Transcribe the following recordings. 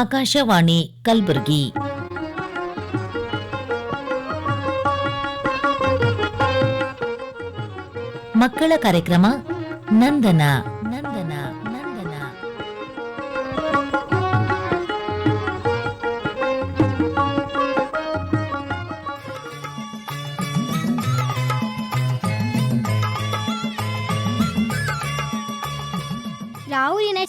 ಆಕಾಶವಾಣಿ ಕಲಬುರಗಿ. ಮಕ್ಕಳ ಕಾರ್ಯಕ್ರಮ ನಂದನ.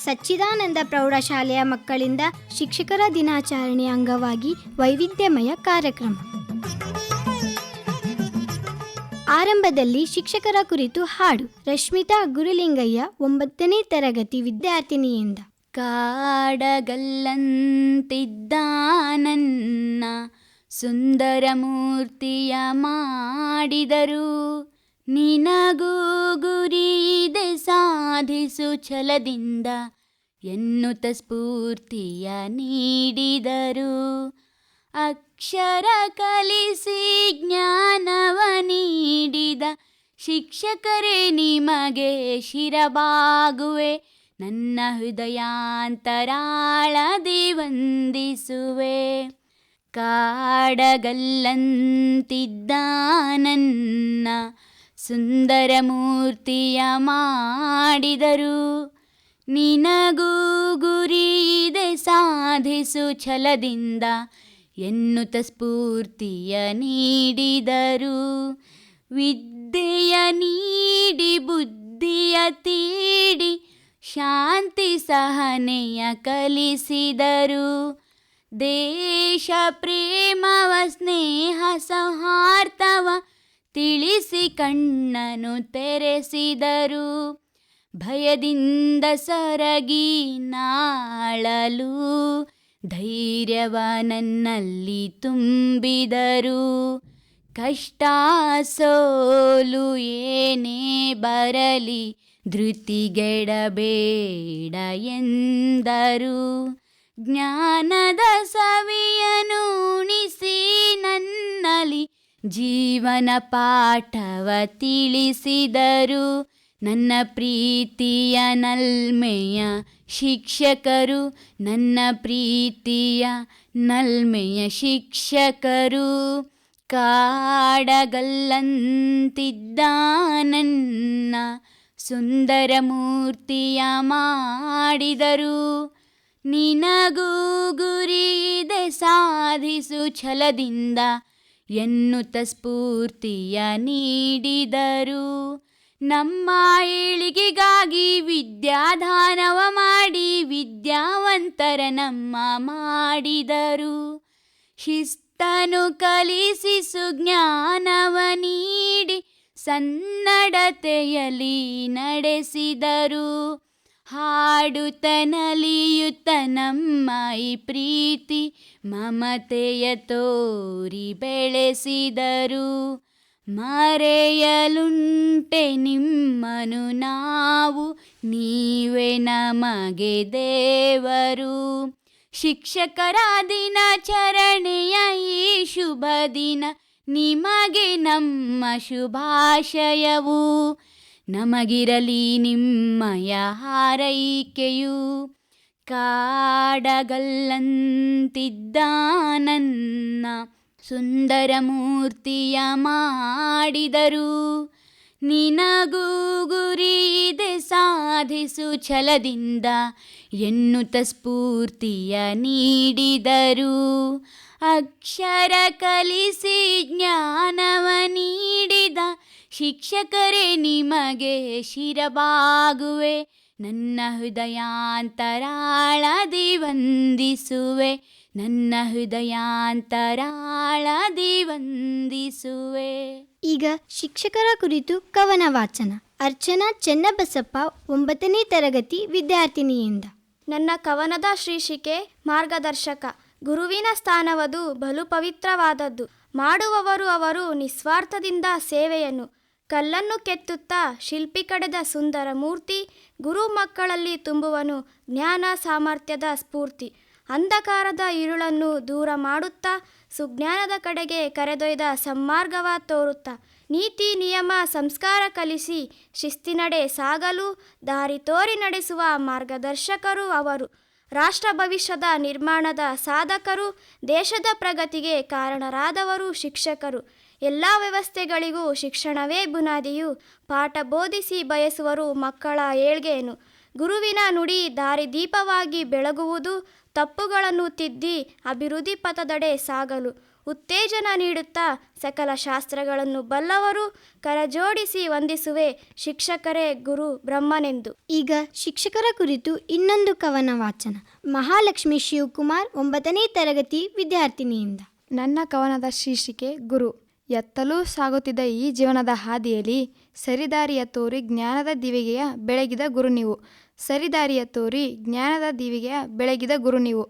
ಸಚ್ಚಿದಾನಂದ ಪ್ರೌಢಶಾಲೆಯ ಮಕ್ಕಳಿಂದ ಶಿಕ್ಷಕರ ದಿನಾಚರಣೆ ಅಂಗವಾಗಿ ವೈವಿಧ್ಯಮಯ ಕಾರ್ಯಕ್ರಮ. ಆರಂಭದಲ್ಲಿ ಶಿಕ್ಷಕರ ಕುರಿತು ಹಾಡು. ರಶ್ಮಿತಾ ಗುರುಲಿಂಗಯ್ಯ ಒಂಬತ್ತನೇ ತರಗತಿ ವಿದ್ಯಾರ್ಥಿನಿಯಿಂದ. ಕಾಡಗಲ್ಲಂತಿದ್ದಾನನ್ನ ಸುಂದರ ಮೂರ್ತಿಯ ಮಾಡಿದರು. ನಿನಗೂ ಗುರಿಯಿದೆ ಸಾಧಿಸು ಛಲದಿಂದ ಎನ್ನುತ್ತ ಸ್ಫೂರ್ತಿಯ ನೀಡಿದರು. ಅಕ್ಷರ ಕಲಿಸಿ ಜ್ಞಾನವ ನೀಡಿದ ಶಿಕ್ಷಕರೇ, ನಿಮಗೆ ಶಿರಬಾಗುವೆ. ನನ್ನ ಹೃದಯಾಂತರಾಳದಿ ವಂದಿಸುವೆ. ಕಾಡಗಲ್ಲಂತಿದ್ದಾನನ್ನ ಸುಂದರ ಮೂರ್ತಿಯ ಮಾಡಿದರು. ನಿನಗೂ ಗುರಿಯಿದೆ ಸಾಧಿಸು ಛಲದಿಂದ ಎನ್ನುತ್ತ ಸ್ಫೂರ್ತಿಯ ನೀಡಿದರು. ವಿದ್ಯೆಯ ನೀಡಿ, ಬುದ್ಧಿಯ ತೀಡಿ, ಶಾಂತಿ ಸಹನೆಯ ಕಲಿಸಿದರು. ದೇಶ ಪ್ರೇಮವ, ಸ್ನೇಹ ಸೌಹಾರ್ದವ ತಿಳಿಸಿ ಕಣ್ಣನು ತೆರೆಸಿದರು. ಭಯದಿಂದ ಸರಗಿ ನಾಳಲು, ಧೈರ್ಯವ ನನ್ನಲ್ಲಿ ತುಂಬಿದರು. ಕಷ್ಟ ಸೋಲು ಏನೇ ಬರಲಿ, ಧೃತಿಗೆಡಬೇಡ ಎಂದರು. ಜ್ಞಾನದ ಸವಿಯನು ಉಣಿಸಿ ನನ್ನಲ್ಲಿ ಜೀವನ ಪಾಠವ ತಿಳಿಸಿದರು. ನನ್ನ ಪ್ರೀತಿಯ ನಲ್ಮೆಯ ಶಿಕ್ಷಕರು, ನನ್ನ ಪ್ರೀತಿಯ ನಲ್ಮೆಯ ಶಿಕ್ಷಕರು. ಕಾಡಗಲ್ಲಂತಿದ್ದಾನನ್ನ ಸುಂದರ ಮೂರ್ತಿಯ ಮಾಡಿದರು. ನಿನಗೂ ಗುರಿದೆ ಸಾಧಿಸು ಛಲದಿಂದ ಎನ್ನುತ್ತ ಸ್ಫೂರ್ತಿಯ ನೀಡಿದರು. ನಮ್ಮ ಏಳಿಗೆಗಾಗಿ ವಿದ್ಯಾದಾನವ ಮಾಡಿ ವಿದ್ಯಾವಂತರ ನಮ್ಮ ಮಾಡಿದರು. ಶಿಸ್ತನು ಕಲಿಸಿ ಸುಜ್ಞಾನವ ನೀಡಿ ಸನ್ನಡತೆಯಲ್ಲಿ ನಡೆಸಿದರು. ಹಾಡುತ್ತನಲಿಯುತ್ತ ನಮ್ಮ ಈ ಪ್ರೀತಿ ಮಮತೆಯ ತೋರಿ ಬೆಳೆಸಿದರು. ಮರೆಯಲುಂಟೆ ನಿಮ್ಮನು ನಾವು, ನೀವೇ ನಮಗೆ ದೇವರು. ಶಿಕ್ಷಕರ ದಿನಾಚರಣೆಯ ಈ ಶುಭ ದಿನ, ನಿಮಗೆ ನಮ್ಮ ಶುಭಾಶಯವು. ನಮಗಿರಲಿ ನಿಮ್ಮಯ ಹಾರೈಕೆಯು. ಕಾಡಗಲ್ಲಂತಿದ್ದಾನನ್ನ ಸುಂದರ ಮೂರ್ತಿಯ ಮಾಡಿದರು ನಿನಗೂ ಗುರಿದೆ ಸಾಧಿಸು ಛಲದಿಂದ ಎನ್ನುತ್ತ ಸ್ಫೂರ್ತಿಯ ನೀಡಿದರು. ಅಕ್ಷರ ಕಲಿಸಿ ಜ್ಞಾನವ ನೀಡಿದ ಶಿಕ್ಷಕರೇ ನಿಮಗೆ ಶಿರಬಾಗುವೆ. ನನ್ನ ಹೃದಯಾಂತರಾಳದಿ ವಂದಿಸುವೆ. ನನ್ನ ಹೃದಯಾಂತರಾಳದಿ ವಂದಿಸುವೆ. ಈಗ ಶಿಕ್ಷಕರ ಕುರಿತು ಕವನ ವಾಚನ. ಅರ್ಚನಾ ಚೆನ್ನಬಸಪ್ಪ ಒಂಬತ್ತನೇ ತರಗತಿ ವಿದ್ಯಾರ್ಥಿನಿಯಿಂದ. ನನ್ನ ಕವನದ ಶೀರ್ಷಿಕೆ ಮಾರ್ಗದರ್ಶಕ. ಗುರುವಿನ ಸ್ಥಾನವದು ಬಲು ಪವಿತ್ರವಾದದ್ದು. ಮಾಡುವವರು ಅವರು ನಿಸ್ವಾರ್ಥದಿಂದ ಸೇವೆಯನ್ನು. ಕಲ್ಲನ್ನು ಕೆತ್ತುತ್ತಾ ಶಿಲ್ಪಿ ಕಡೆದ ಸುಂದರ ಮೂರ್ತಿ ಗುರು ಮಕ್ಕಳಲ್ಲಿ ತುಂಬುವನು ಜ್ಞಾನ ಸಾಮರ್ಥ್ಯದ ಸ್ಫೂರ್ತಿ. ಅಂಧಕಾರದ ಇರುಳನ್ನು ದೂರ ಮಾಡುತ್ತಾ, ಸುಜ್ಞಾನದ ಕಡೆಗೆ ಕರೆದೊಯ್ದ ಸನ್ಮಾರ್ಗವ ತೋರುತ್ತಾ, ನೀತಿ, ನಿಯಮ, ಸಂಸ್ಕಾರ ಕಲಿಸಿ ಶಿಸ್ತಿನಡೆ ಸಾಗಲು, ದಾರಿ ತೋರಿ ನಡೆಸುವ ಮಾರ್ಗದರ್ಶಕರು ಅವರು. ರಾಷ್ಟ್ರ ಭವಿಷ್ಯದ ನಿರ್ಮಾಣದ ಸಾಧಕರು, ದೇಶದ ಪ್ರಗತಿಗೆ ಕಾರಣರಾದವರು ಶಿಕ್ಷಕರು. ಎಲ್ಲ ವ್ಯವಸ್ಥೆಗಳಿಗೂ ಶಿಕ್ಷಣವೇ ಬುನಾದಿಯು. ಪಾಠ ಬೋಧಿಸಿ ಬಯಸುವರು ಮಕ್ಕಳ ಏಳ್ಗೆಯನ್ನು. ಗುರುವಿನ ನುಡಿ ದಾರಿದೀಪವಾಗಿ ಬೆಳಗುವುದು ತಪ್ಪುಗಳನ್ನು ತಿದ್ದಿ ಅಭಿವೃದ್ಧಿ ಪಥದಡೆ ಸಾಗಲು ಉತ್ತೇಜನ ನೀಡುತ್ತಾ ಸಕಲ ಶಾಸ್ತ್ರಗಳನ್ನು ಬಲ್ಲವರು ಕರಜೋಡಿಸಿ ವಂದಿಸುವೆ ಶಿಕ್ಷಕರೇ ಗುರು ಬ್ರಹ್ಮನೆಂದು. ಈಗ ಶಿಕ್ಷಕರ ಕುರಿತು ಇನ್ನೊಂದು ಕವನ ವಾಚನ. ಮಹಾಲಕ್ಷ್ಮಿ ಶಿವಕುಮಾರ್ ಒಂಬತ್ತನೇ ತರಗತಿ ವಿದ್ಯಾರ್ಥಿನಿಯಿಂದ. ನನ್ನ ಕವನದ ಶೀರ್ಷಿಕೆ ಗುರು. ಎತ್ತಲೂ ಸಾಗುತ್ತಿದ್ದ ಈ ಜೀವನದ ಹಾದಿಯಲ್ಲಿ ಸರಿದಾರಿಯ ತೋರಿ ಜ್ಞಾನದ ದಿವಿಗೆಯ ಬೆಳಗಿದ ಗುರು ನೀವು. ಸರಿದಾರಿಯ ತೋರಿ ಜ್ಞಾನದ ದೀವಿಗೆ ಬೆಳಗಿದ ಗುರು ನೀವು.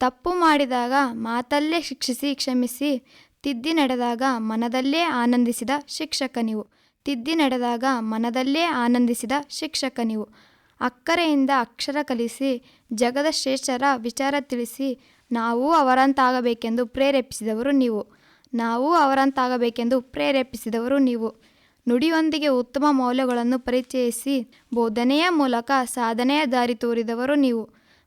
ತಪ್ಪು ಮಾಡಿದಾಗ ಮಾತಲ್ಲೇ ಶಿಕ್ಷಿಸಿ ಕ್ಷಮಿಸಿ, ತಿದ್ದಿ ನಡೆದಾಗ ಮನದಲ್ಲೇ ಆನಂದಿಸಿದ ಶಿಕ್ಷಕ ನೀವು. ತಿದ್ದಿ ನಡೆದಾಗ ಮನದಲ್ಲೇ ಆನಂದಿಸಿದ ಶಿಕ್ಷಕ ನೀವು. ಅಕ್ಕರೆಯಿಂದ ಅಕ್ಷರ ಕಲಿಸಿ, ಜಗದ ಶ್ರೇಷ್ಠರ ವಿಚಾರ ತಿಳಿಸಿ, ನಾವು ಅವರಂತಾಗಬೇಕೆಂದು ಪ್ರೇರೇಪಿಸಿದವರು ನೀವು. ನಾವು ಅವರಂತಾಗಬೇಕೆಂದು ಪ್ರೇರೇಪಿಸಿದವರು ನೀವು. ನುಡಿಯೊಂದಿಗೆ ಉತ್ತಮ ಮೌಲ್ಯಗಳನ್ನು ಪರಿಚಯಿಸಿ, ಬೋಧನೆಯ ಮೂಲಕ ಸಾಧನೆಯ ದಾರಿ ತೋರಿದವರು ನೀವು.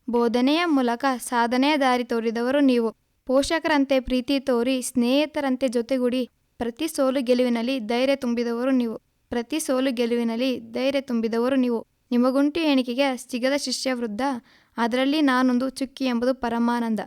ಬೋಧನೆಯ ಮೂಲಕ ಸಾಧನೆಯ ದಾರಿ ತೋರಿದವರು ನೀವು. ಪೋಷಕರಂತೆ ಪ್ರೀತಿ ತೋರಿ, ಸ್ನೇಹಿತರಂತೆ ಜೊತೆಗೂಡಿ ಪ್ರತಿ ಸೋಲು ಗೆಲುವಿನಲ್ಲಿ ಧೈರ್ಯ ತುಂಬಿದವರು ನೀವು. ಪ್ರತಿ ಸೋಲು ಗೆಲುವಿನಲ್ಲಿ ಧೈರ್ಯ ತುಂಬಿದವರು ನೀವು. ನಿಮಗುಂಟು ಎಣಿಕೆಗೆ ಸಿಗದ ಶಿಷ್ಯ ವೃದ್ಧ ಅದರಲ್ಲಿ ನಾನೊಂದು ಚುಕ್ಕಿ ಎಂಬುದು ಪರಮಾನಂದ.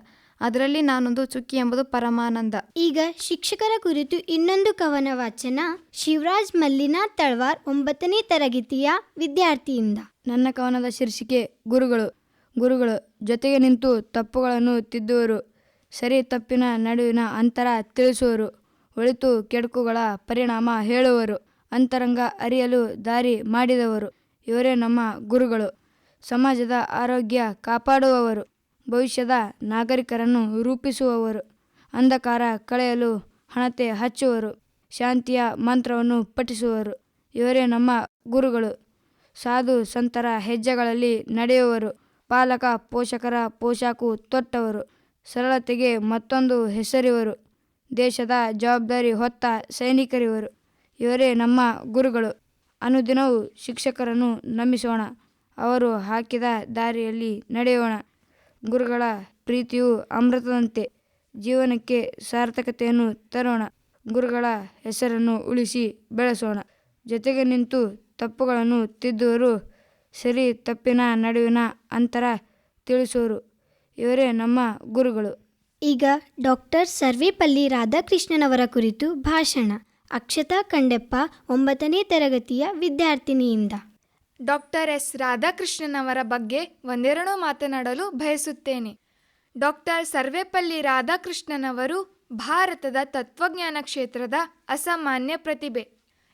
ಅದರಲ್ಲಿ ನಾನೊಂದು ಚುಕ್ಕಿ ಎಂಬುದು ಪರಮಾನಂದ. ಈಗ ಶಿಕ್ಷಕರ ಕುರಿತು ಇನ್ನೊಂದು ಕವನ ವಾಚನ ಶಿವರಾಜ್ ಮಲ್ಲಿನಾ ತಳ್ವಾರ್ ಒಂಬತ್ತನೇ ತರಗತಿಯ ವಿದ್ಯಾರ್ಥಿಯಿಂದ. ನನ್ನ ಕವನದ ಶೀರ್ಷಿಕೆ ಗುರುಗಳು. ಗುರುಗಳು ಜೊತೆಗೆ ನಿಂತು ತಪ್ಪುಗಳನ್ನು ತಿದ್ದುವರು ಸರಿ ತಪ್ಪಿನ ನಡುವಿನ ಅಂತರ ತಿಳಿಸುವರು ಒಳಿತು ಕೆಡುಕುಗಳ ಪರಿಣಾಮ ಹೇಳುವರು ಅಂತರಂಗ ಅರಿಯಲು ದಾರಿ ಮಾಡಿದವರು. ಇವರೇ ನಮ್ಮ ಗುರುಗಳು. ಸಮಾಜದ ಆರೋಗ್ಯ ಕಾಪಾಡುವವರು. ಭವಿಷ್ಯದ ನಾಗರಿಕರನ್ನು ರೂಪಿಸುವವರು. ಅಂಧಕಾರ ಕಳೆಯಲು ಹಣತೆ ಹಚ್ಚುವರು. ಶಾಂತಿಯ ಮಂತ್ರವನ್ನು ಪಠಿಸುವರು. ಇವರೇ ನಮ್ಮ ಗುರುಗಳು. ಸಾಧು ಸಂತರ ಹೆಜ್ಜೆಗಳಲ್ಲಿ ನಡೆಯುವರು. ಪಾಲಕ ಪೋಷಕರ ಪೋಷಾಕು ತೊಟ್ಟವರು. ಸರಳತೆಗೆ ಮತ್ತೊಂದು ಹೆಸರಿವರು. ದೇಶದ ಜವಾಬ್ದಾರಿ ಹೊತ್ತ ಸೈನಿಕರಿವರು. ಇವರೇ ನಮ್ಮ ಗುರುಗಳು. ಅನುದಿನವೂ ಶಿಕ್ಷಕರನ್ನು ನಂಬಿಸೋಣ. ಅವರು ಹಾಕಿದ ದಾರಿಯಲ್ಲಿ ನಡೆಯೋಣ. ಗುರುಗಳ ಪ್ರೀತಿಯು ಅಮೃತದಂತೆ ಜೀವನಕ್ಕೆ ಸಾರ್ಥಕತೆಯನ್ನು ತರೋಣ. ಗುರುಗಳ ಹೆಸರನ್ನು ಉಳಿಸಿ ಬೆಳೆಸೋಣ. ಜೊತೆಗೆ ನಿಂತು ತಪ್ಪುಗಳನ್ನು ತಿದ್ದುವರು ಸರಿ ತಪ್ಪಿನ ನಡುವಿನ ಅಂತರ ತಿಳಿಸುವರು ಇವರೇ ನಮ್ಮ ಗುರುಗಳು. ಈಗ ಡಾಕ್ಟರ್ ಸರ್ವೇಪಲ್ಲಿ ರಾಧಾಕೃಷ್ಣನವರ ಕುರಿತು ಭಾಷಣ. ಅಕ್ಷತಾ ಕಂಡೆಪ್ಪ ಒಂಬತ್ತನೇ ತರಗತಿಯ ವಿದ್ಯಾರ್ಥಿನಿಯಿಂದ. Doctor S. ರಾಧಾಕೃಷ್ಣನ್ ಅವರ ಬಗ್ಗೆ ಒಂದೆರಡು ಮಾತನಾಡಲು ಬಯಸುತ್ತೇನೆ. ಡಾಕ್ಟರ್ ಸರ್ವೇಪಲ್ಲಿ ರಾಧಾಕೃಷ್ಣನವರು ಭಾರತದ ತತ್ವಜ್ಞಾನ ಕ್ಷೇತ್ರದ ಅಸಾಮಾನ್ಯ ಪ್ರತಿಭೆ.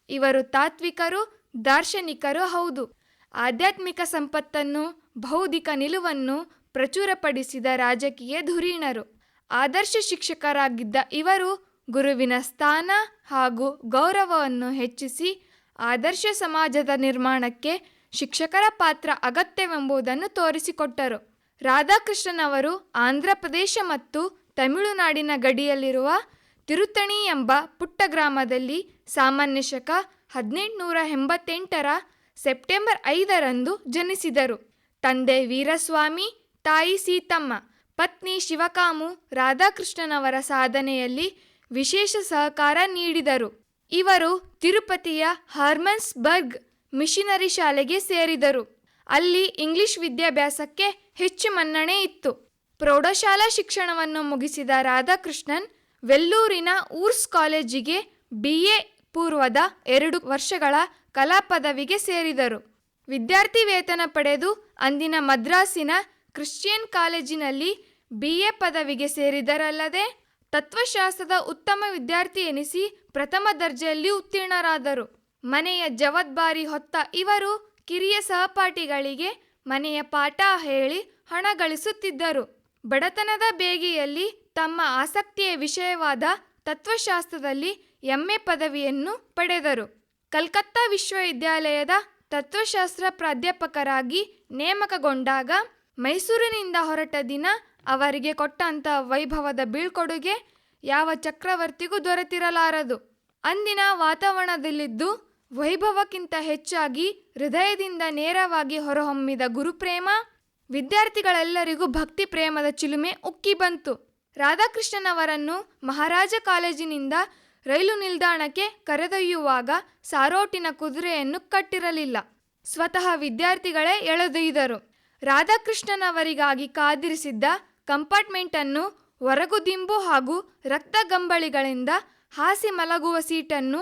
ಇವರು ತಾತ್ವಿಕರು, ದಾರ್ಶನಿಕರು ಹೌದು. ಆಧ್ಯಾತ್ಮಿಕ ಸಂಪತ್ತನ್ನು, ಬೌದ್ಧಿಕ ನಿಲುವನ್ನು ಪ್ರಚುರಪಡಿಸಿದ ರಾಜಕೀಯ ಧುರೀಣರು. ಆದರ್ಶ ಶಿಕ್ಷಕರಾಗಿದ್ದ ಇವರು ಗುರುವಿನ ಸ್ಥಾನ ಹಾಗೂ ಗೌರವವನ್ನು ಹೆಚ್ಚಿಸಿ ಆದರ್ಶ ಸಮಾಜದ ನಿರ್ಮಾಣಕ್ಕೆ ಶಿಕ್ಷಕರ ಪಾತ್ರ ಅಗತ್ಯವೆಂಬುದನ್ನು ತೋರಿಸಿಕೊಟ್ಟರು. ರಾಧಾಕೃಷ್ಣನ್ ಅವರು ಆಂಧ್ರ ಪ್ರದೇಶ ಮತ್ತು ತಮಿಳುನಾಡಿನ ಗಡಿಯಲ್ಲಿರುವ ತಿರುತಣಿ ಎಂಬ ಪುಟ್ಟ ಗ್ರಾಮದಲ್ಲಿ ಸಾಮಾನ್ಯ ಶಕ ಹದಿನೆಂಟುನೂರ ಎಂಬತ್ತೆಂಟರ ಸೆಪ್ಟೆಂಬರ್ ಐದರಂದು ಜನಿಸಿದರು. ತಂದೆ ವೀರಸ್ವಾಮಿ, ತಾಯಿ ಸೀತಮ್ಮ, ಪತ್ನಿ ಶಿವಕಾಮು ರಾಧಾಕೃಷ್ಣನವರ ಸಾಧನೆಯಲ್ಲಿ ವಿಶೇಷ ಸಹಕಾರ ನೀಡಿದರು. ಇವರು ತಿರುಪತಿಯ ಹಾರ್ಮನ್ಸ್ಬರ್ಗ್ ಮಿಷನರಿ ಶಾಲೆಗೆ ಸೇರಿದರು. ಅಲ್ಲಿ ಇಂಗ್ಲಿಷ್ ವಿದ್ಯಾಭ್ಯಾಸಕ್ಕೆ ಹೆಚ್ಚು ಮನ್ನಣೆ ಇತ್ತು. ಪ್ರೌಢಶಾಲಾ ಶಿಕ್ಷಣವನ್ನು ಮುಗಿಸಿದ ರಾಧಾಕೃಷ್ಣನ್ ವೆಲ್ಲೂರಿನ ಊರ್ಸ್ ಕಾಲೇಜಿಗೆ ಬಿ ಎ ಪೂರ್ವದ ಎರಡು ವರ್ಷಗಳ ಕಲಾ ಪದವಿಗೆ ಸೇರಿದರು. ವಿದ್ಯಾರ್ಥಿ ವೇತನ ಪಡೆದು ಅಂದಿನ ಮದ್ರಾಸಿನ ಕ್ರಿಶ್ಚಿಯನ್ ಕಾಲೇಜಿನಲ್ಲಿ ಬಿ ಎ ಪದವಿಗೆ ಸೇರಿದರಲ್ಲದೆ ತತ್ವಶಾಸ್ತ್ರದ ಉತ್ತಮ ವಿದ್ಯಾರ್ಥಿ ಎನಿಸಿ ಪ್ರಥಮ ದರ್ಜೆಯಲ್ಲಿ ಉತ್ತೀರ್ಣರಾದರು. ಮನೆಯ ಜವಾಬ್ದಾರಿ ಹೊತ್ತ ಇವರು ಕಿರಿಯ ಸಹಪಾಠಿಗಳಿಗೆ ಮನೆಯ ಪಾಠ ಹೇಳಿ ಹಣ ಗಳಿಸುತ್ತಿದ್ದರು. ಬಡತನದ ಬೇಗೆಯಲ್ಲಿ ತಮ್ಮ ಆಸಕ್ತಿಯ ವಿಷಯವಾದ ತತ್ವಶಾಸ್ತ್ರದಲ್ಲಿ ಎಂಎ ಪದವಿಯನ್ನು ಪಡೆದರು. ಕಲ್ಕತ್ತಾ ವಿಶ್ವವಿದ್ಯಾಲಯದ ತತ್ವಶಾಸ್ತ್ರ ಪ್ರಾಧ್ಯಾಪಕರಾಗಿ ನೇಮಕಗೊಂಡಾಗ ಮೈಸೂರಿನಿಂದ ಹೊರಟ ದಿನ ಅವರಿಗೆ ಕೊಟ್ಟಂಥ ವೈಭವದ ಬೀಳ್ಕೊಡುಗೆ ಯಾವ ಚಕ್ರವರ್ತಿಗೂ ದೊರೆತಿರಲಾರದು. ಅಂದಿನ ವಾತಾವರಣದಲ್ಲಿದ್ದು ವೈಭವಕ್ಕಿಂತ ಹೆಚ್ಚಾಗಿ ಹೃದಯದಿಂದ ನೇರವಾಗಿ ಹೊರಹೊಮ್ಮಿದ ಗುರುಪ್ರೇಮ, ವಿದ್ಯಾರ್ಥಿಗಳೆಲ್ಲರಿಗೂ ಭಕ್ತಿ ಪ್ರೇಮದ ಚಿಲುಮೆ ಉಕ್ಕಿ ಬಂತು. ರಾಧಾಕೃಷ್ಣನವರನ್ನು ಮಹಾರಾಜ ಕಾಲೇಜಿನಿಂದ ರೈಲು ನಿಲ್ದಾಣಕ್ಕೆ ಕರೆದೊಯ್ಯುವಾಗ ಸಾರೋಟಿನ ಕುದುರೆಯನ್ನು ಕಟ್ಟಿರಲಿಲ್ಲ. ಸ್ವತಃ ವಿದ್ಯಾರ್ಥಿಗಳೇ ಎಳೆದೊಯ್ದರು. ರಾಧಾಕೃಷ್ಣನವರಿಗಾಗಿ ಕಾದಿರಿಸಿದ್ದ ಕಂಪಾರ್ಟ್ಮೆಂಟನ್ನು ಹೊರಗುದಿಂಬು ಹಾಗೂ ರಕ್ತಗಂಬಳಿಗಳಿಂದ ಹಾಸಿ ಮಲಗುವ ಸೀಟನ್ನು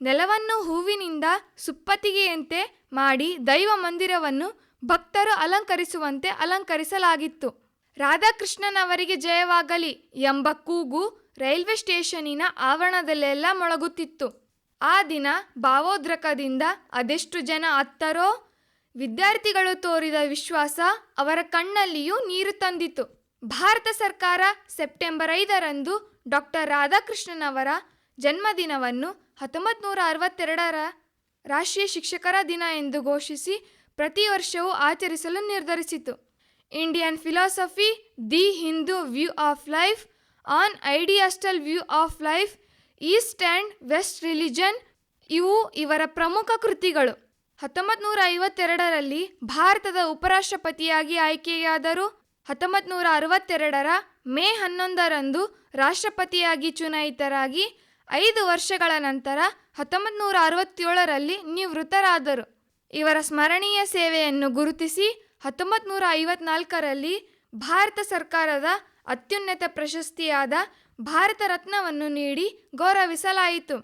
ನೆಲವನ್ನು ಹೂವಿನಿಂದ ಸುಪ್ಪತ್ತಿಗೆಯಂತೆ ಮಾಡಿ ದೈವ ಮಂದಿರವನ್ನು ಭಕ್ತರು ಅಲಂಕರಿಸುವಂತೆ ಅಲಂಕರಿಸಲಾಗಿತ್ತು. ರಾಧಾಕೃಷ್ಣನವರಿಗೆ ಜಯವಾಗಲಿ ಎಂಬ ಕೂಗು ರೈಲ್ವೆ ಸ್ಟೇಷನಿನ ಆವರಣದಲ್ಲೆಲ್ಲ ಮೊಳಗುತ್ತಿತ್ತು. ಆ ದಿನ ಭಾವೋದ್ರಕದಿಂದ ಅದೆಷ್ಟು ಜನ ಅತ್ತರೋ ವಿದ್ಯಾರ್ಥಿಗಳು ತೋರಿದ ವಿಶ್ವಾಸ ಅವರ ಕಣ್ಣಲ್ಲಿಯೂ ನೀರು ತಂದಿತು ಭಾರತ ಸರ್ಕಾರ ಸೆಪ್ಟೆಂಬರ್ ಐದರಂದು ಡಾಕ್ಟರ್ ಅವರ ಜನ್ಮದಿನವನ್ನು ಹತ್ತೊಂಬತ್ತು ನೂರ ಅರವತ್ತೆರಡರ ರಾಷ್ಟ್ರೀಯ ಶಿಕ್ಷಕರ ದಿನ ಎಂದು ಘೋಷಿಸಿ ಪ್ರತಿ ವರ್ಷವೂ ಆಚರಿಸಲು ನಿರ್ಧರಿಸಿತು. Indian philosophy, the Hindu view of life, an idealist view of life, east and west religion ಇವು ಇವರ ಪ್ರಮುಖ ಕೃತಿಗಳು. ಹತ್ತೊಂಬತ್ತು ನೂರ ಐವತ್ತೆರಡರಲ್ಲಿ ಭಾರತದ ಉಪರಾಷ್ಟ್ರಪತಿಯಾಗಿ ಆಯ್ಕೆಯಾದರು ಹತ್ತೊಂಬತ್ತು ನೂರ ಅರವತ್ತೆರಡರ ಮೇ ಹನ್ನೊಂದರಂದು ರಾಷ್ಟ್ರಪತಿಯಾಗಿ ಚುನಾಯಿತರಾಗಿ ಐದು ವರ್ಷಗಳ ನಂತರ ಹತ್ತೊಂಬತ್ತು ನೂರ ಅರವತ್ತೇಳರಲ್ಲಿ ನಿವೃತ್ತರಾದರು. ಇವರ ಸ್ಮರಣೀಯ ಸೇವೆಯನ್ನು ಗುರುತಿಸಿ ಹತ್ತೊಂಬತ್ತು ನೂರ ಐವತ್ನಾಲ್ಕರಲ್ಲಿ ಭಾರತ ಸರ್ಕಾರದ ಅತ್ಯುನ್ನತ ಪ್ರಶಸ್ತಿಯಾದ ಭಾರತ ರತ್ನವನ್ನು ನೀಡಿ ಗೌರವಿಸಲಾಯಿತು.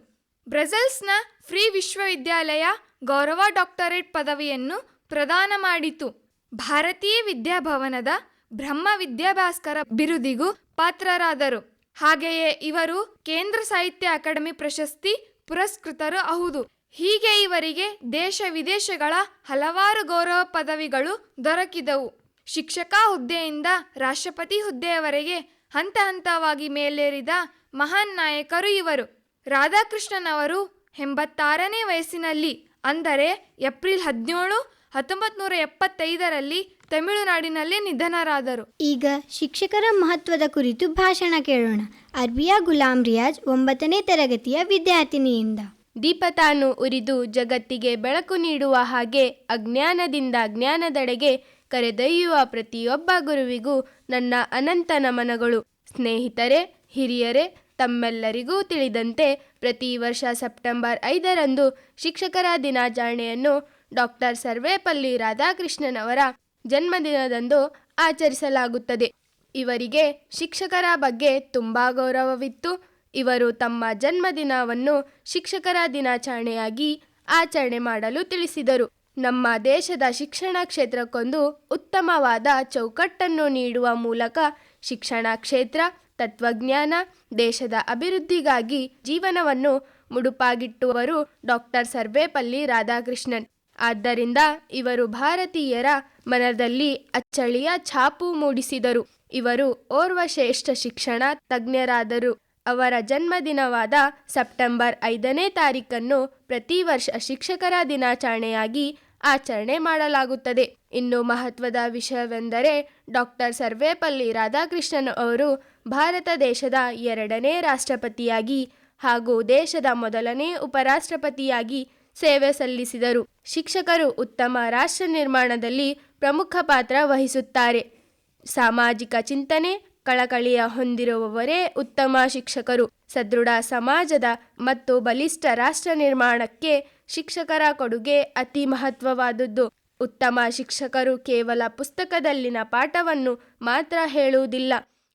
ಬ್ರಸೆಲ್ಸ್ನ ಫ್ರೀ ವಿಶ್ವವಿದ್ಯಾಲಯ ಗೌರವ ಡಾಕ್ಟರೇಟ್ ಪದವಿಯನ್ನು ಪ್ರದಾನ ಮಾಡಿತು. ಭಾರತೀಯ ವಿದ್ಯಾಭವನದ ಬ್ರಹ್ಮ ವಿದ್ಯಾಭಾಸ್ಕರ ಬಿರುದಿಗೂ ಪಾತ್ರರಾದರು. ಹಾಗೆಯೇ ಇವರು ಕೇಂದ್ರ ಸಾಹಿತ್ಯ ಅಕಾಡೆಮಿ ಪ್ರಶಸ್ತಿ ಪುರಸ್ಕೃತರು ಹೌದು ಹೀಗೆ ಇವರಿಗೆ ದೇಶ ವಿದೇಶಗಳ ಹಲವಾರು ಗೌರವ ಪದವಿಗಳು ದೊರಕಿದವು. ಶಿಕ್ಷಕ ಹುದ್ದೆಯಿಂದ ರಾಷ್ಟ್ರಪತಿ ಹುದ್ದೆಯವರೆಗೆ ಹಂತ ಹಂತವಾಗಿ ಮೇಲೇರಿದ ಮಹಾನ್ ನಾಯಕರು ಇವರು. ರಾಧಾಕೃಷ್ಣನವರು ಎಂಬತ್ತಾರನೇ ವಯಸ್ಸಿನಲ್ಲಿ, ಅಂದರೆ ಏಪ್ರಿಲ್ ಹದಿನೇಳು ಹತ್ತೊಂಬತ್ತು ನೂರ ಎಪ್ಪತ್ತೈದರಲ್ಲಿ ತಮಿಳುನಾಡಿನಲ್ಲಿ ನಿಧನರಾದರು. ಈಗ ಶಿಕ್ಷಕರ ಮಹತ್ವದ ಕುರಿತು ಭಾಷಣ ಕೇಳೋಣ. ಅರ್ಬಿಯಾ ಗುಲಾಂ ರಿಯಾಜ್ ಒಂಬತ್ತನೇ ತರಗತಿಯ ವಿದ್ಯಾರ್ಥಿನಿಯಿಂದ. ದೀಪ ತಾನು ಉರಿದು ಜಗತ್ತಿಗೆ ಬೆಳಕು ನೀಡುವ ಹಾಗೆ ಅಜ್ಞಾನದಿಂದ ಜ್ಞಾನದೆಡೆಗೆ ಕರೆದೊಯ್ಯುವ ಪ್ರತಿಯೊಬ್ಬ ಗುರುವಿಗೂ ನನ್ನ ಅನಂತ ನಮನಗಳು. ಸ್ನೇಹಿತರೆ ಹಿರಿಯರೇ ತಮ್ಮೆಲ್ಲರಿಗೂ ತಿಳಿದಂತೆ ಪ್ರತಿ ವರ್ಷ ಸೆಪ್ಟೆಂಬರ್ ಐದರಂದು ಶಿಕ್ಷಕರ ದಿನಾಚರಣೆಯನ್ನು ಡಾಕ್ಟರ್ ಸರ್ವೇಪಲ್ಲಿ ರಾಧಾಕೃಷ್ಣನವರ ಜನ್ಮದಿನದಂದು ಆಚರಿಸಲಾಗುತ್ತದೆ. ಇವರಿಗೆ ಶಿಕ್ಷಕರ ಬಗ್ಗೆ ತುಂಬ ಗೌರವವಿತ್ತು. ಇವರು ತಮ್ಮ ಜನ್ಮದಿನವನ್ನು ಶಿಕ್ಷಕರ ದಿನಾಚರಣೆಯಾಗಿ ಆಚರಣೆ ಮಾಡಲು ತಿಳಿಸಿದರು. ನಮ್ಮ ದೇಶದ ಶಿಕ್ಷಣ ಕ್ಷೇತ್ರಕ್ಕೊಂದು ಉತ್ತಮವಾದ ಚೌಕಟ್ಟನ್ನು ನೀಡುವ ಮೂಲಕ ಶಿಕ್ಷಣ ಕ್ಷೇತ್ರ, ತತ್ವಜ್ಞಾನ, ದೇಶದ ಅಭಿವೃದ್ಧಿಗಾಗಿ ಜೀವನವನ್ನು ಮುಡುಪಾಗಿಟ್ಟುವರು ಡಾಕ್ಟರ್ ಸರ್ವೇಪಲ್ಲಿ ರಾಧಾಕೃಷ್ಣನ್. ಆದ್ದರಿಂದ ಇವರು ಭಾರತೀಯರ ಮನದಲ್ಲಿ ಅಚ್ಚಳಿಯ ಛಾಪು ಮೂಡಿಸಿದರು. ಇವರು ಓರ್ವ ಶ್ರೇಷ್ಠ ಶಿಕ್ಷಣ ತಜ್ಞರಾದರು. ಅವರ ಜನ್ಮದಿನವಾದ ಸೆಪ್ಟೆಂಬರ್ ಐದನೇ ತಾರೀಕನ್ನು ಪ್ರತಿ ವರ್ಷ ಶಿಕ್ಷಕರ ದಿನಾಚರಣೆಯಾಗಿ ಆಚರಣೆ ಮಾಡಲಾಗುತ್ತದೆ. ಇನ್ನು ಮಹತ್ವದ ವಿಷಯವೆಂದರೆ ಡಾಕ್ಟರ್ ಸರ್ವೇಪಲ್ಲಿ ರಾಧಾಕೃಷ್ಣನ್ ಅವರು ಭಾರತ ದೇಶದ ಎರಡನೇ ರಾಷ್ಟ್ರಪತಿಯಾಗಿ ಹಾಗೂ ದೇಶದ ಮೊದಲನೇ ಉಪರಾಷ್ಟ್ರಪತಿಯಾಗಿ ಸೇವೆ ಸಲ್ಲಿಸಿದರು. ಶಿಕ್ಷಕರು ಉತ್ತಮ ರಾಷ್ಟ್ರ ನಿರ್ಮಾಣದಲ್ಲಿ ಪ್ರಮುಖ ಪಾತ್ರ ವಹಿಸುತ್ತಾರೆ. ಸಾಮಾಜಿಕ ಚಿಂತನೆ, ಕಳಕಳಿಯ ಹೊಂದಿರುವವರೇ ಉತ್ತಮ ಶಿಕ್ಷಕರು. ಸದೃಢ ಸಮಾಜದ ಮತ್ತು ಬಲಿಷ್ಠ ರಾಷ್ಟ್ರ ನಿರ್ಮಾಣಕ್ಕೆ ಶಿಕ್ಷಕರ ಕೊಡುಗೆ ಅತಿ ಮಹತ್ವವಾದದ್ದು. ಉತ್ತಮ ಶಿಕ್ಷಕರು ಕೇವಲ ಪುಸ್ತಕದಲ್ಲಿನ ಪಾಠವನ್ನು ಮಾತ್ರ ಹೇಳುವುದಿಲ್ಲ.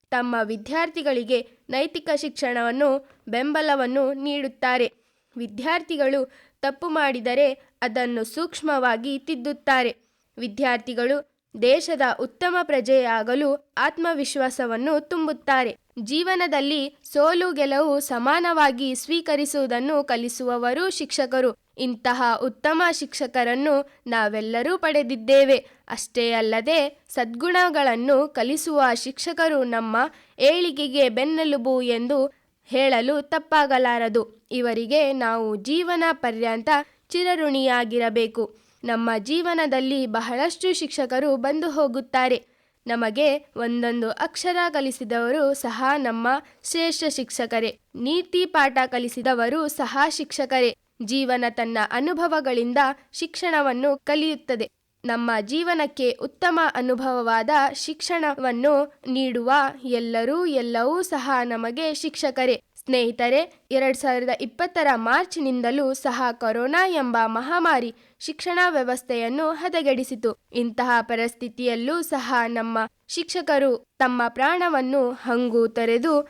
ತಮ್ಮ ವಿದ್ಯಾರ್ಥಿಗಳಿಗೆ ನೈತಿಕ ಶಿಕ್ಷಣವನ್ನು ಬೆಂಬಲವನ್ನು ನೀಡುತ್ತಾರೆ. ವಿದ್ಯಾರ್ಥಿಗಳು ತಪ್ಪು ಮಾಡಿದರೆ ಅದನ್ನು ಸೂಕ್ಷ್ಮವಾಗಿ ತಿದ್ದುತ್ತಾರೆ. ವಿದ್ಯಾರ್ಥಿಗಳು ದೇಶದ ಉತ್ತಮ ಪ್ರಜೆಯಾಗಲು ಆತ್ಮವಿಶ್ವಾಸವನ್ನು ತುಂಬುತ್ತಾರೆ. ಜೀವನದಲ್ಲಿ ಸೋಲು ಗೆಲುವು ಸಮಾನವಾಗಿ ಸ್ವೀಕರಿಸುವುದನ್ನು ಕಲಿಸುವವರು ಶಿಕ್ಷಕರು. ಇಂತಹ ಉತ್ತಮ ಶಿಕ್ಷಕರನ್ನು ನಾವೆಲ್ಲರೂ ಪಡೆದಿದ್ದೇವೆ. ಅಷ್ಟೇ ಅಲ್ಲದೆ ಸದ್ಗುಣಗಳನ್ನು ಕಲಿಸುವ ಶಿಕ್ಷಕರು ನಮ್ಮ ಏಳಿಗೆಗೆ ಬೆನ್ನೆಲುಬು ಎಂದು ಹೇಳಲು ತಪ್ಪಾಗಲಾರದು. ಇವರಿಗೆ ನಾವು ಜೀವನ ಪರ್ಯಂತ ಚಿರಋಣಿಯಾಗಿರಬೇಕು. ನಮ್ಮ ಜೀವನದಲ್ಲಿ ಬಹಳಷ್ಟು ಶಿಕ್ಷಕರು ಬಂದು ಹೋಗುತ್ತಾರೆ. ನಮಗೆ ಒಂದೊಂದು ಅಕ್ಷರ ಕಲಿಸಿದವರು ಸಹ ನಮ್ಮ ಶ್ರೇಷ್ಠ ಶಿಕ್ಷಕರೇ. ನೀತಿ ಪಾಠ ಕಲಿಸಿದವರು ಸಹ ಶಿಕ್ಷಕರೇ. ಜೀವನ ತನ್ನ ಅನುಭವಗಳಿಂದ ಶಿಕ್ಷಣವನ್ನು ಕಲಿಯುತ್ತದೆ. ನಮ್ಮ ಜೀವನಕ್ಕೆ ಉತ್ತಮ ಅನುಭವವಾದ ಶಿಕ್ಷಣವನ್ನು ನೀಡುವ ಎಲ್ಲರೂ ಎಲ್ಲವೂ ಸಹ ನಮಗೆ ಶಿಕ್ಷಕರೇ. ಸ್ನೇಹಿತರೆ, ಎರಡ್ ಸಾವಿರದ ಇಪ್ಪತ್ತರ ಮಾರ್ಚ್ನಿಂದಲೂ ಸಹ ಕೊರೋನಾ ಎಂಬ ಮಹಾಮಾರಿ ಶಿಕ್ಷಣ ವ್ಯವಸ್ಥೆಯನ್ನು ಹದಗೆಡಿಸಿತು. ಇಂತಹ ಪರಿಸ್ಥಿತಿಯಲ್ಲೂ ಸಹ ನಮ್ಮ ಶಿಕ್ಷಕರು ತಮ್ಮ ಪ್ರಾಣವನ್ನು ಹಂಗು ತೊರೆದು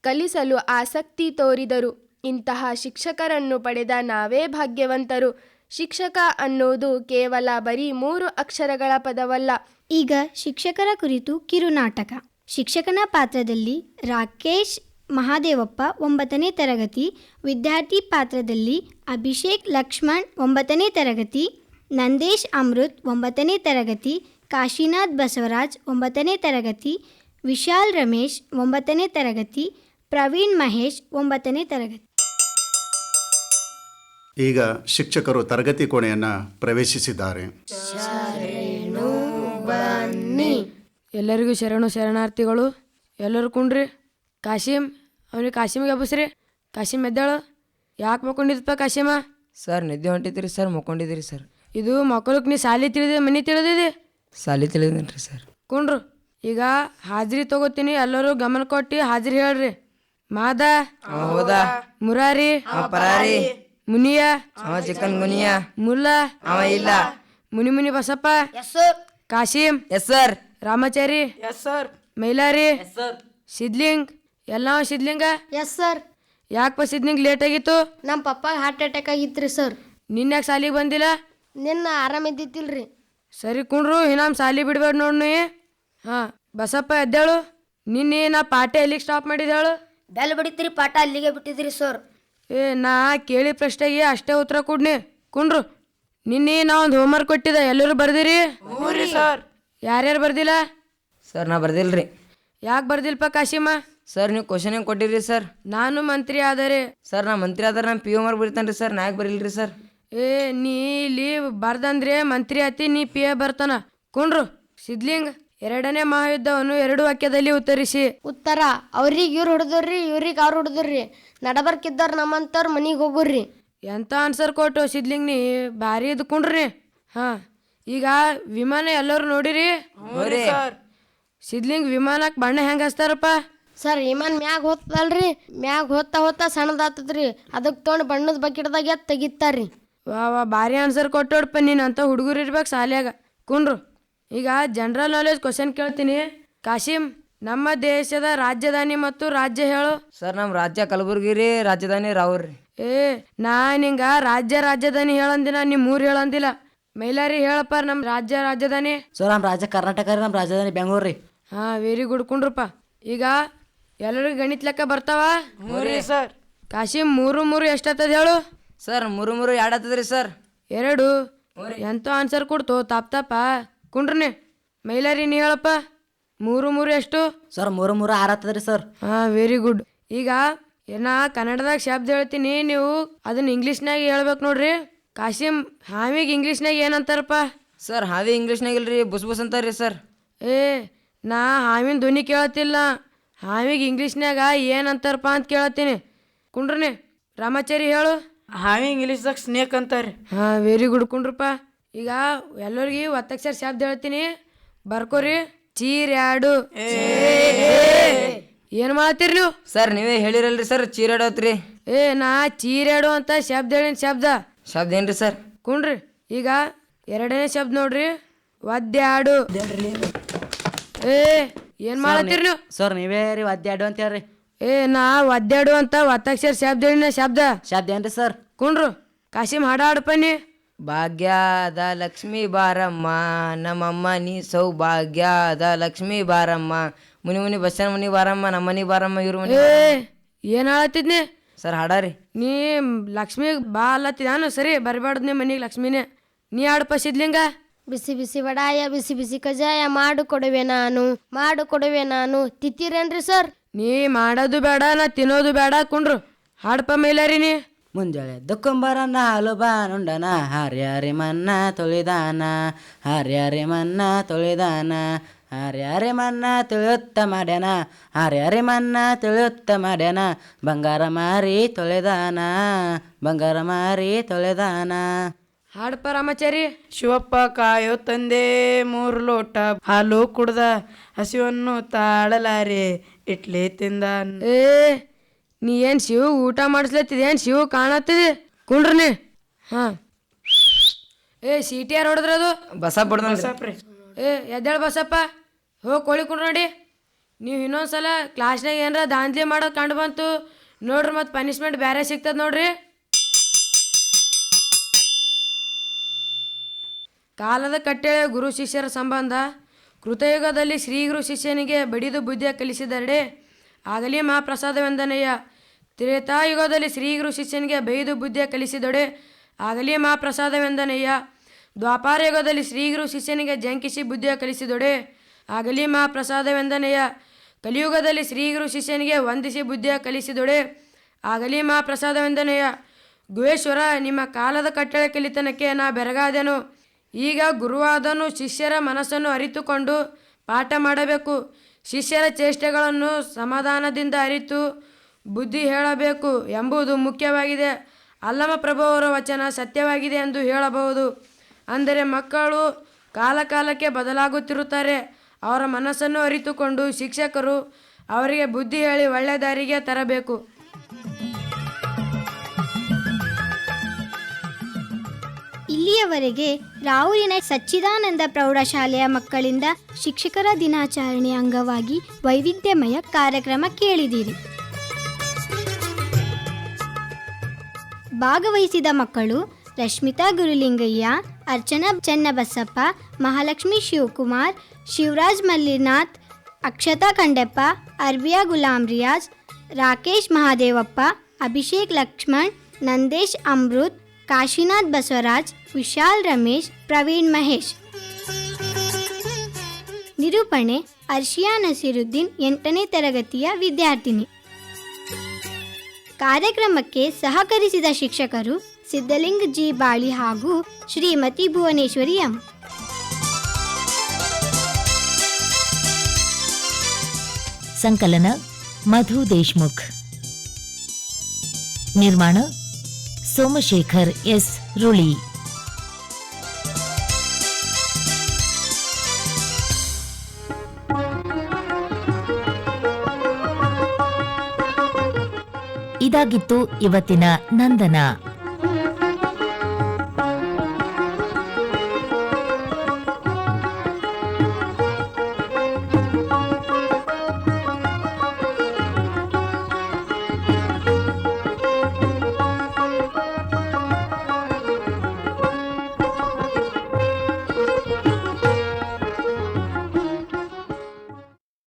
ಕಲಿಸಲು ಆಸಕ್ತಿ ತೋರಿದರು. ಇಂತಹ ಶಿಕ್ಷಕರನ್ನು ಪಡೆದ ನಾವೇ ಭಾಗ್ಯವಂತರು. ಶಿಕ್ಷಕ ಅನ್ನೋದು ಕೇವಲ ಬರೀ ಮೂರು ಅಕ್ಷರಗಳ ಪದವಲ್ಲ. ಈಗ ಶಿಕ್ಷಕರ ಕುರಿತು ಕಿರುನಾಟಕ. ಶಿಕ್ಷಕನ ಪಾತ್ರದಲ್ಲಿ ರಾಕೇಶ್ ಮಹಾದೇವಪ್ಪ ಒಂಬತ್ತನೇ ತರಗತಿ, ವಿದ್ಯಾರ್ಥಿ ಪಾತ್ರದಲ್ಲಿ ಅಭಿಷೇಕ್ ಲಕ್ಷ್ಮಣ್ ಒಂಬತ್ತನೇ ತರಗತಿ, ನಂದೇಶ್ ಅಮೃತ್ ಒಂಬತ್ತನೇ ತರಗತಿ, ಕಾಶಿನಾಥ್ ಬಸವರಾಜ್ ಒಂಬತ್ತನೇ ತರಗತಿ, ವಿಶಾಲ್ ರಮೇಶ್ ಒಂಬತ್ತನೇ ತರಗತಿ, ಪ್ರವೀಣ್ ಮಹೇಶ್ ಒಂಬತ್ತನೇ ತರಗತಿ. ಈಗ ಶಿಕ್ಷಕರು ತರಗತಿ ಕೋಣೆಯನ್ನು ಪ್ರವೇಶಿಸಿದ್ದಾರೆ. ಎಲ್ಲರಿಗೂ ಶರಣು ಶರಣಾರ್ಥಿಗಳು ಎಲ್ಲರೂ ಕುಂಡ್ರಿ. ಕಾಶಿಮ್ ಅವನಿಗೆ ಕಾಶಿಮ್ಗೆ ಹಬ್ಬಸ್ರಿ ಕಾಶಿಮ್ ಎದ್ದಾಳು. ಯಾಕೆ ಮಕ್ಕೊಂಡಿದ್ಪ ಕಾಶಿಮ? ಸರ್ ನಿದ್ದೆ ಹೊಂಟಿದ್ರಿ ಸರ್ ಮಕ್ಕೊಂಡಿದ್ದೀರಿ ಸರ್. ಇದು ಮಕ್ಕಳಕ್ಕೆ ನೀ ಸಾಲಿ ತಿಳಿದೆ ಮನೆ ತಿಳಿದಿದೆ? ಸಾಲಿ ತಿಳಿದೇನ್ರಿ ಸರ್. ಕುಂಡ್ರು ಈಗ ಹಾಜರಿ ತಗೋತೀನಿ ಎಲ್ಲರೂ ಗಮನ ಕೊಟ್ಟು ಹಾಜರಿ ಹೇಳ್ರಿ. ಮಾದ ಹೌದಾ? ಮುರಾರಿ ಪರಾರಿ. ಮುನಿಯ. ಅವ ಚಿಕನ್ ಗುನಿಯಾ ಮುಲ್ಲಾ. ಅವ ಇಲ್ಲ. Muni Muni Basappa. Yes sir Kashim. Yes sir Ramachari. Yes sir Mailari. Sir Sidling. ಎಲ್ಲ ಸಿದ್ಲಿಂಗ? ಎಸ್ ಸರ್ ಯಾಕಪ್ಪ ಸಿದ್ಲಿಂಗ್ ಲೇಟ್ ಆಗಿತ್ತು? ನಮ್ಮ ಪಪ್ಪಾಗ ಹಾರ್ಟ್ ಅಟ್ಯಾಕ್ ಆಗಿತ್ರಿ ಸರ್ ನಿನ್ಯಾಕೆ ಸಾಲಿಗೆ ಬಂದಿಲ್ಲ? ನಿನ್ನ ಆರಾಮ ಇದ್ದಿತ್ತಿಲ್ರಿ ಸರಿ ಕುಂಡ್ರು ಇನ್ನಾಮ್ ಸಾಲಿ ಬಿಡ್ಬೇಡ ನೋಡ್ ಹಾ ಹಾಂ ಬಸಪ್ಪ ಎದ್ದೇಳು. ನಿನ್ನೆ ನಾ ಪಾಠ ಎಲ್ಲಿಗೆ ಸ್ಟಾಪ್ ಮಾಡಿದೇಳು ಬೆಲ್ ಬಡಿತ್ರಿ ಪಾಠ ಅಲ್ಲಿಗೆ ಬಿಟ್ಟಿದ್ರಿ ಸರ್ ಏ ನಾ ಕೇಳಿ ಪ್ರಶ್ನೆಗೆ ಅಷ್ಟೇ ಉತ್ತರ ಕೊಡ್ನಿ. ಕುಂಡ್ರು ನಿನ್ನೆ ನಾ ಒಂದು ಹೋಮ್ವರ್ಕ್ ಕೊಟ್ಟಿದ್ದ. ಎಲ್ಲರೂ ಬರ್ದಿರಿ? ಸರ್. ಯಾರ್ಯಾರು ಬರ್ದಿಲ್ಲ? ಸರ್ ನಾ ಬರ್ದಿಲ್ರಿ. ಯಾಕೆ ಬರ್ದಿಲ್ಪ ಕಾಶಿಮ? ಸರ್ ನೀವು ಕ್ವಶನ್ ಹೆಂಗೆ ಕೊಟ್ಟಿರಿ ಸರ್? ನಾನು ಮಂತ್ರಿ ಆದರೆ. ಸರ್ ನಾ ಮಂತ್ರಿ ಆದ್ರೆ ನಾನು ಪಿ ಯು ಮಾರ್ಕ್ ಬರೀತಾನೆ ರೀ ಸರ್? ನಾ ಯಾಕೆ ಬರೀಲ್ರಿ ಸರ್? ಏ ನೀ ಲೀವ್ ಬರ್ದಂದ್ರೆ ಮಂತ್ರಿ ಆತಿ ನೀ ಪಿ ಎ ಬರ್ತಾನ. ಕುಂಡ್ರು ಸಿದ್ಲಿಂಗ್. ಎರಡನೇ ಮಹಾಯುದ್ಧವನ್ನು ಎರಡು ವಾಕ್ಯದಲ್ಲಿ ಉತ್ತರಿಸಿ. ಉತ್ತರ ಅವ್ರಿಗೆ ಇವ್ರು ಹೊಡೆದ್ರಿ ಇವ್ರಿಗೆ ಅವ್ರು ಹೊಡೆದ್ರಿ. ನಡಬರ್ಕಿದ್ದಾರ ನಮ್ಮಂತವ್ರ ಮನಿಗೆ ಹೋಗುರ್ರಿ. ಎಂತ ಆನ್ಸರ್ ಕೊಟ್ಟು ಸಿದ್ಲಿಂಗ್ ನೀ? ಭಾರಿ ಇದ್ಕೊಂಡ್ರಿ ಹಾ ಹಾಂ ಈಗ ವಿಮಾನ ಎಲ್ಲರೂ ನೋಡಿರಿ? ಸಿದ್ಲಿಂಗ್ ವಿಮಾನಕ್ಕೆ ಬಣ್ಣ ಹೆಂಗೆ ಹಚ್ತಾರಪ್ಪ? ಸರ್ ವಿಮಾನ ಮ್ಯಾಗ ಹೋಗ್ತದಲ್ರಿ ಮ್ಯಾಗ ಹೋಗ್ತಾ ಹೋಗ್ತಾ ಸಣ್ಣದಾತದ್ರಿ ಅದಕ್ಕೆ ತೊಗೊಂಡು ಬಣ್ಣದ ಬಕೆಟ್ದಾಗ ಎತ್ ತೆಗಿತಾರ್ರಿ ವಾ ವಾ ಭಾರಿ ಆನ್ಸರ್ ಕೊಟ್ಟೋಡಪ್ಪ ನೀನು ಅಂತ ಹುಡುಗರು ಇರ್ಬೇಕು ಶಾಲ್ಯಾಗ ಕುಂಡ್ರು. ಈಗ ಜನರಲ್ ನಾಲೆಜ್ ಕ್ವಶನ್ ಕೇಳ್ತೀನಿ. ಕಾಶಿಂ ನಮ್ಮ ದೇಶದ ರಾಜಧಾನಿ ಮತ್ತು ರಾಜ್ಯ ಹೇಳು. ಸರ್ ನಮ್ಮ ರಾಜ್ಯ ಕಲಬುರ್ಗಿ ರೀ ರಾಜಧಾನಿ ರಾವೂರ್ ರೀ. ಏ ನಾನು ನಿಂಗ ರಾಜ್ಯ ರಾಜಧಾನಿ ಹೇಳಂದಿನ ನಿಮ್ಮ ಊರು ಹೇಳಂದಿಲ್ಲ. ಮೈಲಾರಿ ಹೇಳಪ್ಪ ನಮ್ಮ ರಾಜ್ಯ ರಾಜಧಾನಿ. ಸರ್ ನಮ್ಮ ರಾಜ್ಯ ಕರ್ನಾಟಕ ರೀ ನಮ್ಮ ರಾಜಧಾನಿ ಬೆಂಗಳೂರು ರೀ. ಹಾಂ ವೆರಿ ಗುಡ್ ಕುಂಡ್ರಪ್ಪ. ಈಗ ಎಲ್ಲರಿಗೂ ಗಣಿತ ಲೆಕ್ಕ ಬರ್ತಾವ? ಸರ್. ಕಾಶಿಮ್ ಮೂರು ಮೂರು ಎಷ್ಟಾಗ್ತದ ಹೇಳು? ಸರ್ ಮೂರು ಮೂರು ಎರಡು ಆಗ್ತದ್ರಿ ಸರ್. ಎರಡು. ಎಂತ ಆನ್ಸರ್ ಕೊಡ್ತು ತಾಪ್ ತಾಪ. ಕುಂಡ್ರನೆ ಮೈಲಾರಿ ನೀ ಹೇಳಪ್ಪ ಮೂರು ಮೂರು ಎಷ್ಟು? ಸರ್ ಮೂರು ಮೂರು ಆರತ್ತದ್ರಿ ರೀ ಸರ್. ಹಾ ವೆರಿ ಗುಡ್ ಈಗ ಏನ ಕನ್ನಡದಾಗ ಶಬ್ದ ಹೇಳ್ತೀನಿ ನೀವು ಅದನ್ನ ಇಂಗ್ಲೀಷ್ನಾಗ ಹೇಳ್ಬೇಕು ನೋಡ್ರಿ. ಕಾಶಿಮ್ ಹಾವಿಗೆ ಇಂಗ್ಲೀಷ್ನಾಗ ಏನಂತಾರಪ್ಪ? ಸರ್ ಹಾವಿ ಇಂಗ್ಲೀಷ್ನಾಗ ಇಲ್ರಿ ಬುಸ್ ಬುಸ್ ಅಂತಾರ್ರಿ ಸರ್. ಏ ನಾ ಹಾವಿನ ಧ್ವನಿ ಕೇಳತ್ತಿಲ್ಲ. ಹಾವಿಗೆ ಇಂಗ್ಲೀಷ್ನಾಗ ಏನಂತಾರಪ್ಪ ಅಂತ ಕೇಳತ್ತೀನಿ. ಕುಂಡ್ರನೆ ರಾಮಾಚಾರಿ ಹೇಳು. ಹಾವಿ ಇಂಗ್ಲೀಷ್ದಾಗ ಸ್ನೇಕ್ ಅಂತಾರೆ ಹಾಂ ವೆರಿ ಗುಡ್ ಕುಂಡ್ರಪ್ಪ. ಈಗ ಎಲ್ಲರಿಗೆ ಒತ್ತಕ್ಷರ ಶಬ್ದ ಹೇಳ್ತೀನಿ. ಬರ್ಕೋರಿ. ಚೀರ್ಯಾಡು ಏನು ಮಾಡತ್ತೀರಿ ನೀವು? ಸರ್ ನೀವೇ ಹೇಳಿರಲ್ರಿ ಸರ್ ಚೀರಾಡೋತ್ರಿ ಏ ನಾ ಚೀರ್ಯಾಡು ಅಂತ ಶಬ್ದ ಹೇಳಿನ ಶಬ್ದ. ಶಬ್ದ ಏನ್ರಿ ಸರ್? ಕುಣ್ರಿ. ಈಗ ಎರಡನೇ ಶಬ್ದ ನೋಡ್ರಿ. ಒದ್ಯಾಡು ಏ ಏನ್ ಮಾಡತ್ತೀರಿ ನೀವು ಸರ್ ನೀವೇ ರೀ ಒದ್ದಾಡು ಅಂತ ಹೇಳ್ರಿ. ಏ ನಾ ಒದ್ಯಾಡು ಅಂತ ಒತ್ತಕ್ಷರ ಶಬ್ದ ಹೇಳಿನ ಶಬ್ದ. ಶಬ್ದ ಏನ್ರಿ ಸರ್? ಕುಣ್ರು ಕಾಶಿಮ್ ಹಾಡ ಪನ್ನಿ ಭಾಗ್ಯದ ಲಕ್ಷ್ಮೀ ಬಾರಮ್ಮ ನಮ್ಮಮ್ಮ ನೀ ಸೌಭಾಗ್ಯದ ಲಕ್ಷ್ಮೀ ಬಾರಮ್ಮ. ಮುನಿ ಮುನಿ ಬಸ್ಸನ್ ಮುನಿ ಬಾರಮ್ಮ ನಮ್ಮನಿ ಬಾರಮ್ಮ ಇವ್ರ ಮನಿ ಏನ್ ಏನು ಹಾಳತ್ತಿದ್ನಿ? ಸರ್ ಹಾಡಾರಿ ನೀ ಲಕ್ಷ್ಮಿ ಬಾ ಅಲ್ಲತ್ತಿದಾನು ಸರಿ ಬರಬಾರ್ದು ನಿಮ್ಮ ಮನೆಗೆ ಲಕ್ಷ್ಮಿನೇ. ನೀ ಹಾಡಪ್ಪ ಪಸಿದ್ಲಿಂಗ ಬಿಸಿ ಬಿಸಿ ವಡಾಯ ಬಿಸಿ ಬಿಸಿ ಕಜಾಯ ಮಾಡು ಕೊಡುವೆ ನಾನು ಮಾಡು ಕೊಡುವೆ ನಾನು. ತಿತ್ತೀರೇನ್ರಿ ಸರ್? ನೀ ಮಾಡೋದು ಬೇಡ ನಾ ತಿನ್ನೋದು ಬೇಡ ಕುಂಡ್ರು. ಹಾಡಪ್ಪ ರೀ ನೀ. ಮುಂಜಾನೆ ದುಕ್ಕಂಬರನ್ನ ಹಾಲು ಬಾನುಂಡನ ಹರ್ಯಾರಿ ಮನ್ನ ತೊಳಿದಾನ ಹರ್ಯಾರಿ ಮನ್ನ ತೊಳಿದಾನ ಹರ್ಯಾರಿ ಮನ್ನ ತಿಳಿಯುತ್ತ ಮಾಡ್ಯಾನ ಹರ್ಯಾರಿ ಮನ್ನ ತಿಳಿಯುತ್ತ ಮಾಡ್ಯಾನ ಬಂಗಾರ ಮಾರಿ ತೊಳೆದಾನ ಬಂಗಾರ ಮಾರಿ ತೊಳೆದಾನ. ಹಾಡಪ್ಪ ರಾಮಾಚಾರಿ ಶಿವಪ್ಪ ಕಾಯೋ ತಂದೆ ಮೂರು ಲೋಟ ಹಾಲು ಕುಡ್ದ ಹಸಿವನ್ನು ತಾಳಲಾರೆ ಇಟ್ಲಿ ತಿಂದ ಏ ನೀ ಏನು ಶಿವ ಊಟ ಮಾಡಿಸ್ಲತ್ತಿದ ಏನು ಶಿವ ಕಾಣತ್ತಿದೆ? ಕುಂಡ್ರಿ ನೀ ಹಾಂ. ಏ ಸೀಟಿ ಯಾರು ಹೊಡೆದ್ರ ಅದು ಬಸ ಬಿಡ್ದ ಏ ಎದ್ದೇಳು ಬಸಪ್ಪ. ಹೋಗಿ ಕೋಳಿ ಕುಂಡ್ರಡಿ ನೋಡಿ. ನೀವು ಇನ್ನೊಂದ್ಸಲ ಕ್ಲಾಸ್ನಾಗ ಏನಾರ ದಾಂಧಲಿ ಮಾಡೋದು ಕಂಡು ಬಂತು. ನೋಡ್ರಿ ಮತ್ತು ಪನಿಷ್ಮೆಂಟ್ ಬೇರೆ ಸಿಗ್ತದೆ ನೋಡ್ರಿ. ಕಾಲದ ಕಟ್ಟೆಳೆ ಗುರು ಶಿಷ್ಯರ ಸಂಬಂಧ ಕೃತಯುಗದಲ್ಲಿ ಶ್ರೀ ಗುರು ಶಿಷ್ಯನಿಗೆ ಬಡಿದು ಬುದ್ಧಿಯ ಕಲಿಸಿದರಡೆ ಆಗಲಿ ಮಹಾಪ್ರಸಾದವೆಂದನಯ್ಯ. ತ್ರೇತಾಯುಗದಲ್ಲಿ ಶ್ರೀಗುರು ಶಿಷ್ಯನಿಗೆ ಬೈದು ಬುದ್ಧಿಯ ಕಲಿಸಿದೊಡೆ ಆಗಲಿ ಮಹಾಪ್ರಸಾದವೆಂದನಯ್ಯ. ದ್ವಾಪಾರ ಯುಗದಲ್ಲಿ ಶ್ರೀಗುರು ಶಿಷ್ಯನಿಗೆ ಜಂಕಿಸಿ ಬುದ್ಧಿಯ ಕಲಿಸಿದೊಡೆ ಆಗಲಿ ಮಹಾಪ್ರಸಾದವೆಂದನಯ್ಯ. ಕಲಿಯುಗದಲ್ಲಿ ಶ್ರೀಗುರು ಶಿಷ್ಯನಿಗೆ ವಂದಿಸಿ ಬುದ್ಧಿಯ ಕಲಿಸಿದೊಡೆ ಆಗಲಿ ಮಹಾಪ್ರಸಾದವೆಂದನಯ್ಯ. ಗುಹೇಶ್ವರ, ನಿಮ್ಮ ಕಾಲದ ಕಟ್ಟಳೆ ಕಲಿತನಕ್ಕೆ ನಾ ಬೆರಗಾದೆನು. ಈಗ ಗುರುವಾದನು ಶಿಷ್ಯರ ಮನಸ್ಸನ್ನು ಅರಿತುಕೊಂಡು ಪಾಠ ಮಾಡಬೇಕು. ಶಿಷ್ಯರ ಚೇಷ್ಟೆಗಳನ್ನು ಸಮಾಧಾನದಿಂದ ಅರಿತು ಬುದ್ಧಿ ಹೇಳಬೇಕು ಎಂಬುದು ಮುಖ್ಯವಾಗಿದೆ. ಅಲ್ಲಮ ಪ್ರಭು ಅವರ ವಚನ ಸತ್ಯವಾಗಿದೆ ಎಂದು ಹೇಳಬಹುದು. ಅಂದರೆ ಮಕ್ಕಳು ಕಾಲಕಾಲಕ್ಕೆ ಬದಲಾಗುತ್ತಿರುತ್ತಾರೆ. ಅವರ ಮನಸ್ಸನ್ನು ಅರಿತುಕೊಂಡು ಶಿಕ್ಷಕರು ಅವರಿಗೆ ಬುದ್ಧಿ ಹೇಳಿ ಒಳ್ಳೆಯ ದಾರಿಗೆ ತರಬೇಕು. ಇಲ್ಲಿಯವರೆಗೆ ರಾವೂರಿನ ಸಚ್ಚಿದಾನಂದ ಪ್ರೌಢಶಾಲೆಯ ಮಕ್ಕಳಿಂದ ಶಿಕ್ಷಕರ ದಿನಾಚರಣೆ ಅಂಗವಾಗಿ ವೈವಿಧ್ಯಮಯ ಕಾರ್ಯಕ್ರಮ ಕೇಳಿದಿರಿ. ಭಾಗವಹಿಸಿದ ಮಕ್ಕಳು ರಶ್ಮಿತಾ ಗುರುಲಿಂಗಯ್ಯ, ಅರ್ಚನಾ ಚನ್ನಬಸಪ್ಪ, ಮಹಾಲಕ್ಷ್ಮಿ ಶಿವಕುಮಾರ್, ಶಿವರಾಜ್ ಮಲ್ಲಿನಾಥ್ ಅಕ್ಷತಾ ಖಂಡೆಪ್ಪ ಅರ್ಬಿಯಾ ಗುಲಾಮ್ ರಿಯಾಜ್, ರಾಕೇಶ್ ಮಹಾದೇವಪ್ಪ, ಅಭಿಷೇಕ್ ಲಕ್ಷ್ಮಣ್, ನಂದೇಶ್ ಅಮೃತ್, ಕಾಶಿನಾಥ್ ಬಸವರಾಜ್ ವಿಶಾಲ್ ರಮೇಶ್, ಪ್ರವೀಣ್ ಮಹೇಶ್. ನಿರೂಪಣೆ, ಅರ್ಷಿಯಾ ನಸೀರುದ್ದೀನ್ ಎಂಟನೇ ತರಗತಿಯ ವಿದ್ಯಾರ್ಥಿನಿ. ಕಾರ್ಯಕ್ರಮಕ್ಕೆ ಸಹಕರಿಸಿದ ಶಿಕ್ಷಕರು ಸಿದ್ಧಲಿಂಗ ಜಿ. ಬಾಳಿ ಹಾಗೂ ಶ್ರೀಮತಿ ಭುವನೇಶ್ವರಿ ಎಂ. ಸಂಕಲನ, ಮಧು ದೇಶ್ಮುಖ್. ನಿರ್ಮಾಣ, ಸೋಮಶೇಖರ್ ಎಸ್. ರುಳಿ. ಇದಾಗಿತ್ತು ಇವತ್ತಿನ ನಂದನ.